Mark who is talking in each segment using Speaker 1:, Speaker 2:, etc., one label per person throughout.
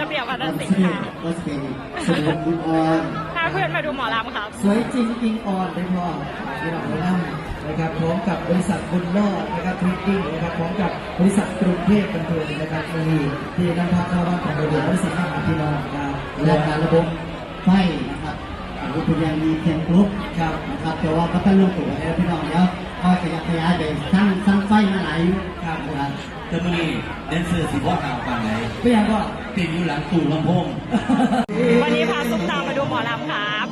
Speaker 1: ระเบียบวัฒนศิลป์ค่ะก็จะเป็นสวยอิงออน
Speaker 2: พาเพื่อนมาดูหมอลำครับ สวยจริง
Speaker 3: อิงออนได้พ่อ
Speaker 4: ที่เราไปนั่งนะครับพร้อมกับบริษัทบุญรอดนะครับทริปปิ้งนะครับพร้อมกับบริษัทกรุงเทพบันเทิงนะครับมีที่นำพา
Speaker 5: เข้
Speaker 4: าบ้านของบริ
Speaker 1: ษัทบ
Speaker 4: ริษัทข้างพี่น้องนะครับ
Speaker 1: และการระบบไฟนะครับรูปยังมีเพียงกรุ๊ป
Speaker 4: ครับน
Speaker 1: ะครับแต่ว่าก็เป็นลงตัวแล้วพี่น้องแล้วก็ขยับขยายไปสร้างสร้าง ไฟมาหลาย
Speaker 4: ครั
Speaker 1: บนะครับ
Speaker 6: แต่มื่อนี้แดนเซอร์สิบ่กล่าวฟังไหน
Speaker 4: ไม่ยังก็
Speaker 6: ติดอยู่หลังตู้ลำโพง
Speaker 2: วันนี้พาซุปตามาดูหมอลำครับ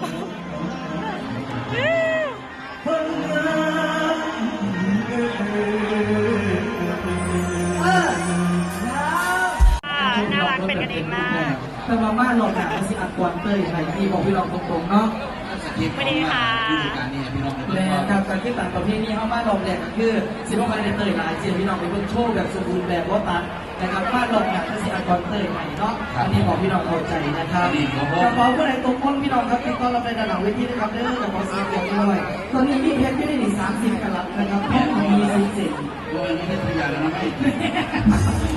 Speaker 2: อ่าน่ารักเป็นกันเองมากแต่
Speaker 4: ว่าบ้านเราเนี่ยม
Speaker 3: ันสิ
Speaker 4: อัดกวนเตยไทยพี่บอกพี่น้องตรงๆเนาะ
Speaker 6: สวัสดีค่ะฤดูกาลนี้ให้พี่น้องได้แลเบิ่งก่อนกับ
Speaker 4: การที่ต่างประเทศนี้
Speaker 5: เข้
Speaker 4: าบ้านเราเนี
Speaker 5: ่ย
Speaker 4: ก็ค
Speaker 5: ือสิบว่ามันได้เตยหล
Speaker 4: ายเสียพี
Speaker 5: ่น้องไปเบิ่งโชว์แ
Speaker 4: บบ
Speaker 5: สมบูร
Speaker 4: ณ์แ
Speaker 5: บ
Speaker 4: บว่าต
Speaker 5: ัดนะครับบ้านเราเนี่ยมันสิอัดกวนเตยใหม่เนาะ
Speaker 6: อันนี้บอก
Speaker 4: พี่น้องเข้าใจนะ
Speaker 3: คร
Speaker 6: ับกระเป๋า
Speaker 4: เมื่อไหร่ตรงค
Speaker 5: นพี่น้องครับติดต่อเราไปด้านหลังเวทีนะครับเด้อกระเป๋าสีเขียวน้อยตอนน
Speaker 4: ี
Speaker 5: ้มีเพชรไม่ได้หนีสามสิบกะล
Speaker 4: ัด
Speaker 5: นะ
Speaker 4: ครับ
Speaker 6: เพชรมีสิบเ
Speaker 4: จ็ด
Speaker 6: โดยไม่ได้ตัวอย่างแล้วนะไม่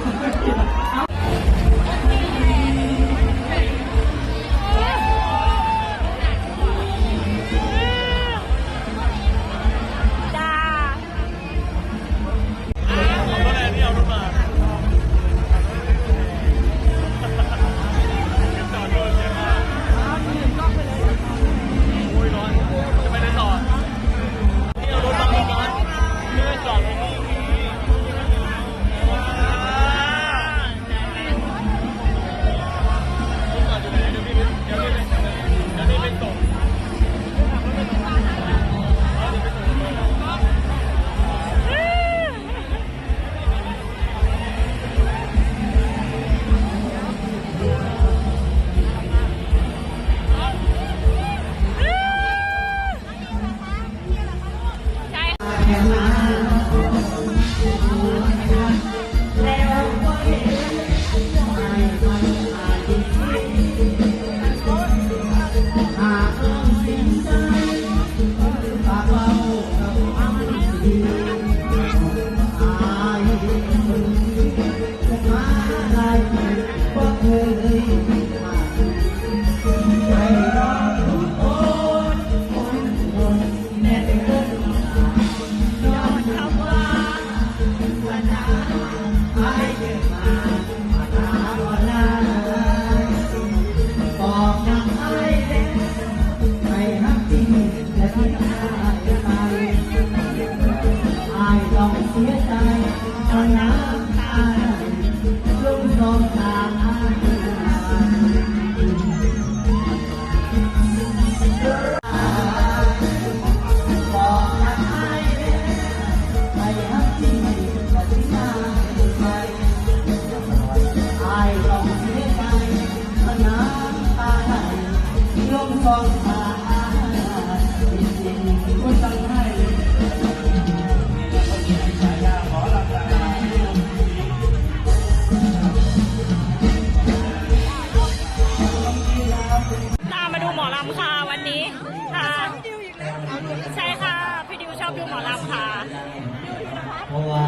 Speaker 1: time.
Speaker 2: ตามมาดูหมอลำค่ะวันนี้ค่ะ
Speaker 6: ใช่ค่ะ
Speaker 2: พี่ดิวชอบดูหมอลำค่ะ
Speaker 1: เพราะว่า